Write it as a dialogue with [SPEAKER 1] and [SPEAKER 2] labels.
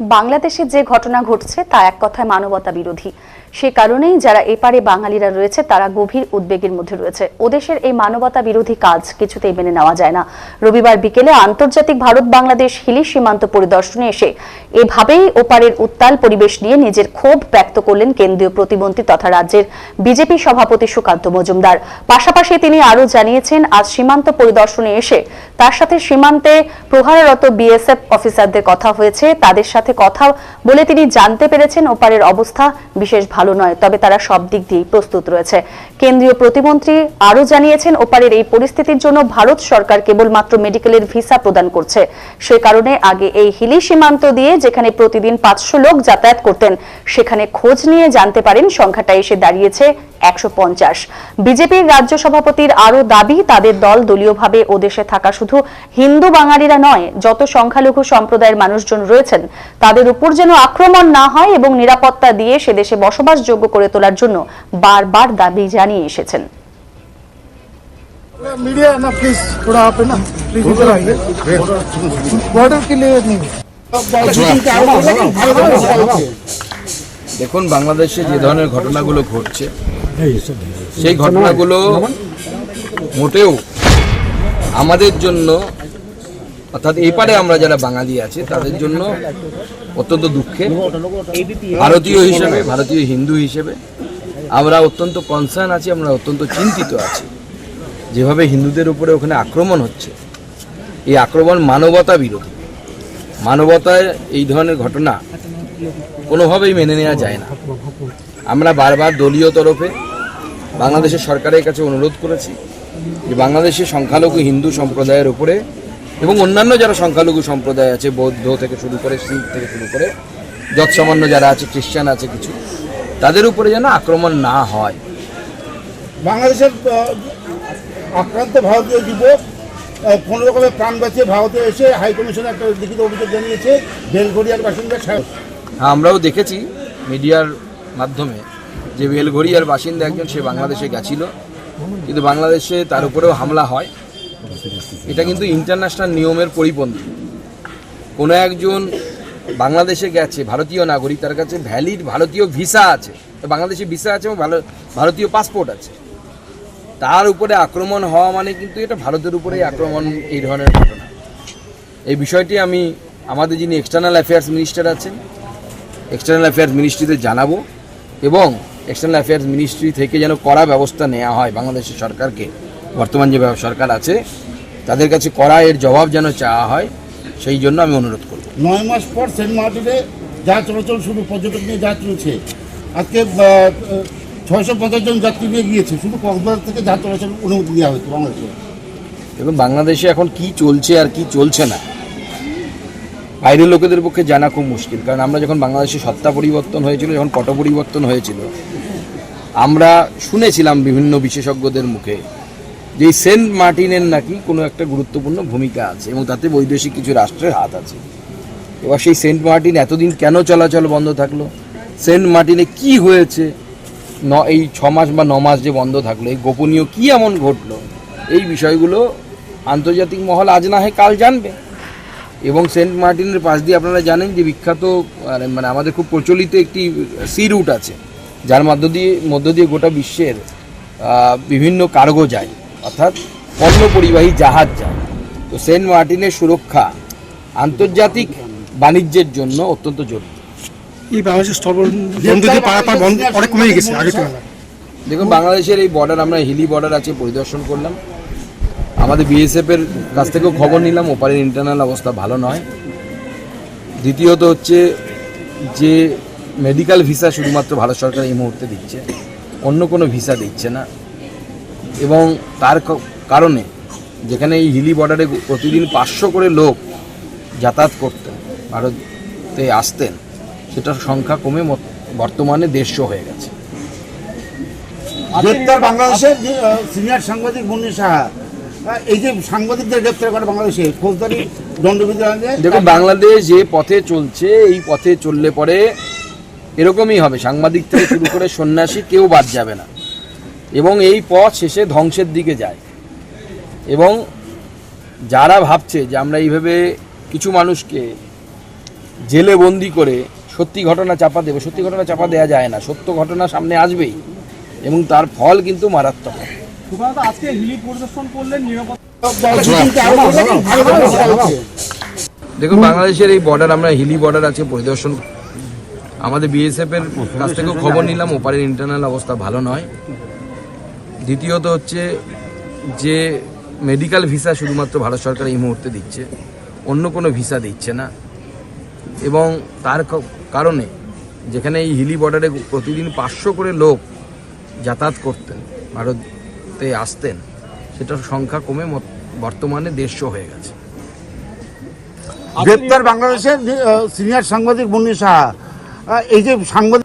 [SPEAKER 1] বাংলাদেশে যে ঘটনা ঘটছে তা এক কথায় মানবতা বিরোধী সে কারণেই যারা এপারে বাঙালিরা রয়েছে, তারা গভীর উদ্বেগের মধ্যে রয়েছে। ওদেশের এই মানবতা বিরোধী কাজ কিছুতেই মেনে নেওয়া যায় না। রবিবার বিকেলে আন্তর্জাতিক ভারত বাংলাদেশ হিলি সীমান্ত পরিদর্শনে এসে এভাবেই ওপারের উত্তাল পরিবেশ নিয়ে নিজের ক্ষোভ ব্যক্ত করলেন কেন্দ্রীয় প্রতিমন্ত্রী তথা রাজ্যের বিজেপি সভাপতি সুকান্ত মজুমদার। পাশাপাশি তিনি আরও জানিয়েছেন, আজ সীমান্ত পরিদর্শনে এসে তার সাথে সীমান্তে প্রহাররত বিএসএফ অফিসারদের কথা হয়েছে। তাদের সাথে কথা বলে তিনি জানতে পেরেছেন ওপারের অবস্থা, বিশেষ ভালো নয়, তবে তারা সব দিক দিয়েই প্রস্তুত রয়েছে। কেন্দ্রীয় প্রতিমন্ত্রী আরও জানিয়েছেন, ওপারের এই পরিস্থিতির জন্য ভারত সরকার কেবলমাত্র মেডিকেলের ভিসা প্রদান করছে। সে কারণে আগে এই হিলি সীমান্ত দিয়ে যেখানে প্রতিদিন পাঁচশো লোক যাতায়াত করতেন, সেখানে খোঁজ নিয়ে জানতে পারেন সংখ্যাটা এসে দাঁড়িয়েছে একশো পঞ্চাশ বিজেপির রাজ্য সভাপতির আরও দাবি তাদের দল দলীয়ভাবে ও দেশে থাকা শুধু হিন্দু বাঙালিরা নয় যত সংখ্যালঘু সম্প্রদায়ের মানুষজন রয়েছেন তাদের উপর যেন আক্রমণ না হয় এবং নিরাপত্তা দিয়ে সে দেশে বসবাসযোগ্য করে তোলার জন্য বারবার দাবি জানিয়ে এসেছেন
[SPEAKER 2] मीडिया ना प्लीज थोड़ा आप है ना प्लीज इधर आइए बॉर्डर के लिए नहीं
[SPEAKER 3] দেখুন বাংলাদেশে যে ধরনের ঘটনাগুলো ঘটছে সেই ঘটনাগুলো মোটেও আমাদের জন্য অর্থাৎ এই পারে আমরা যারা বাঙালি আছে তাদের জন্য অত্যন্ত দুঃখের। ভারতীয় হিসেবে ভারতীয় হিন্দু হিসেবে আমরা অত্যন্ত কনসার্ন আছি আমরা অত্যন্ত চিন্তিত আছি। যেভাবে হিন্দুদের উপরে ওখানে আক্রমণ হচ্ছে এই আক্রমণ মানবতা বিরোধী। মানবতায় এই ধরনের ঘটনা কোনোভাবেই মেনে নেওয়া যায় না। আমরা বারবার দলীয় তরফে বাংলাদেশের সরকারের কাছে অনুরোধ করেছি যে বাংলাদেশের সংখ্যালঘু হিন্দু সম্প্রদায়ের উপরে এবং অন্যান্য যারা সংখ্যালঘু সম্প্রদায় আছে, বৌদ্ধ থেকে শুরু করে শিখ থেকে শুরু করে যৎসামান্য যারা আছে, খ্রিস্টান আছে কিছু, তাদের উপরে যেন আক্রমণ না হয়।
[SPEAKER 2] বাংলাদেশের আক্রান্ত ভারতীয় যুবক কোনো রকমে প্রাণ বাঁচিয়ে ভারতে এসে হাই কমিশনে একটা লিখিত অভিযোগ জানিয়েছে বেলগড়িয়ার বাসিন্দা
[SPEAKER 3] আমরাও দেখেছি মিডিয়ার মাধ্যমে যে বেলঘড়িয়ার বাসিন্দা একজন, সে বাংলাদেশে গেছিল। কিন্তু বাংলাদেশে তার উপরেও হামলা হয়। এটা কিন্তু ইন্টারন্যাশনাল নিয়মের পরিপন্থী। কোনো একজন বাংলাদেশে গেছে, ভারতীয় নাগরিক, তার কাছে ভ্যালিড ভারতীয় ভিসা আছে। বাংলাদেশে ভিসা আছে এবং ভালো ভারতীয় পাসপোর্ট আছে। তার উপরে আক্রমণ হওয়া মানে কিন্তু এটা ভারতের উপরেই আক্রমণ, এই ধরনের ঘটনা। এই বিষয়টি আমি আমাদের যিনি এক্সটার্নাল অ্যাফেয়ার্স মিনিস্টার আছেন এক্সটার্নাল অ্যাফেয়ার্স মিনিস্ট্রিতে জানাব এবং এক্সটার্নাল অ্যাফেয়ার্স মিনিস্ট্রি থেকে যেন কড়া ব্যবস্থা নেওয়া হয় বাংলাদেশের সরকারকে। বর্তমান যে সরকার আছে তাদের কাছে কড়া এর জবাব যেন চাওয়া হয় সেই জন্য আমি অনুরোধ করব।
[SPEAKER 2] নয় মাস পর সেন্ট মার্টিনে যা চলাচল শুধু পর্যটক নিয়ে যা চলছে আজকে ছয়শো পঞ্চাশ জন যাত্রী নিয়ে গিয়েছে শুধু কক্সবাজার থেকে যা চলাচল অনুমতি দেওয়া হয়েছে বাংলাদেশে।
[SPEAKER 3] এবং বাংলাদেশে এখন কি চলছে আর কি চলছে না বাইরের লোকেদের পক্ষে জানা খুব মুশকিল। কারণ আমরা যখন বাংলাদেশে সত্তা পরিবর্তন হয়েছিল, যখন পট পরিবর্তন হয়েছিল, আমরা শুনেছিলাম বিভিন্ন বিশেষজ্ঞদের মুখে যে সেন্ট মার্টিনের নাকি কোনো একটা গুরুত্বপূর্ণ ভূমিকা আছে এবং তাতে বৈদেশিক কিছু রাষ্ট্রের হাত আছে। এবার সেই সেন্ট মার্টিন এতদিন কেন চলাচল বন্ধ থাকল? সেন্ট মার্টিনে কি হয়েছে? ন, এই ছ মাস বা ন মাস যে বন্ধ থাকল, এই গোপনীয় কি এমন ঘটলো? এই বিষয়গুলো আন্তর্জাতিক মহল আজ না হয় কাল জানবে। এবং সেন্ট মার্টিনের পাশ দিয়ে আপনারা জানেন যে বিখ্যাত মানে আমাদের খুব প্রচলিত একটি সি রুট আছে যার মধ্য দিয়ে মধ্য দিয়ে গোটা বিশ্বের বিভিন্ন কার্গো যায় অর্থাৎ পণ্য পরিবাহী জাহাজ যায়। তো সেন্ট মার্টিনের সুরক্ষা আন্তর্জাতিক বাণিজ্যের জন্য অত্যন্ত জরুরি।
[SPEAKER 4] এই বাংলাদেশের স্থলবন্দী পারাপার অনেক কমে গেছে আগে
[SPEAKER 3] দেখুন বাংলাদেশের এই বর্ডার আমরা হিলি বর্ডার আছে পরিদর্শন করলাম। আমাদের বিএসএফ এর কাছ থেকেও খবর নিলাম ওপারের ইন্টারনাল অবস্থা ভালো নয়। দ্বিতীয়ত হচ্ছে যে মেডিকেল ভিসা শুধুমাত্র ভারত সরকার এই মুহূর্তে দিচ্ছে অন্য কোনো ভিসা দিচ্ছে না। এবং তার কারণে যেখানে এই হিলি বর্ডারে প্রতিদিন পাঁচশো করে লোক যাতায়াত করতেন ভারতে আসতেন সেটার সংখ্যা কমে মত- বর্তমানে দেড়শো হয়ে গেছে।
[SPEAKER 2] গ্রেপ্তার বাংলাদেশের সিনিয়র সাংবাদিক মুন্নি সাহা এই যে সাংবাদিকদের বাংলাদেশে
[SPEAKER 3] যে পথে চলছে, এই পথে চললে পরে এরকমই হবে। সাংবাদিক থেকে শুরু করে সন্ন্যাসী কেউ বাদ যাবে না। এবং এই পথ শেষে ধ্বংসের দিকে যায়। এবং যারা ভাবছে যে আমরা এইভাবে কিছু মানুষকে জেলে বন্দি করে সত্যি ঘটনা চাপা দেবে, সত্যি ঘটনা চাপা দেওয়া যায় না। সত্য ঘটনা সামনে আসবেই। এবং তার ফল কিন্তু মারাত্মক। হবে। দেখুন, বাংলাদেশের এই বর্ডার আমরা হিলি বর্ডার আছে পরিদর্শন আমাদের বিএসএফ এর কাছ থেকেও খবর নিলাম, ওপারের ইন্টারনাল অবস্থা ভালো নয়। দ্বিতীয়ত হচ্ছে যে মেডিকেল ভিসা শুধুমাত্র ভারত সরকার এই মুহূর্তে দিচ্ছে, অন্য কোনো ভিসা দিচ্ছে না। এবং তার কারণে যেখানে এই হিলি বর্ডারে প্রতিদিন পাঁচশো করে লোক যাতায়াত করতেন, ভারতে আসতেন, সেটার সংখ্যা কমে বর্তমানে দেড়শো হয়ে গেছে।
[SPEAKER 2] গ্রেপ্তার বাংলাদেশের সিনিয়র সাংবাদিক মুন্নি সাহা এই যে সাংবাদিক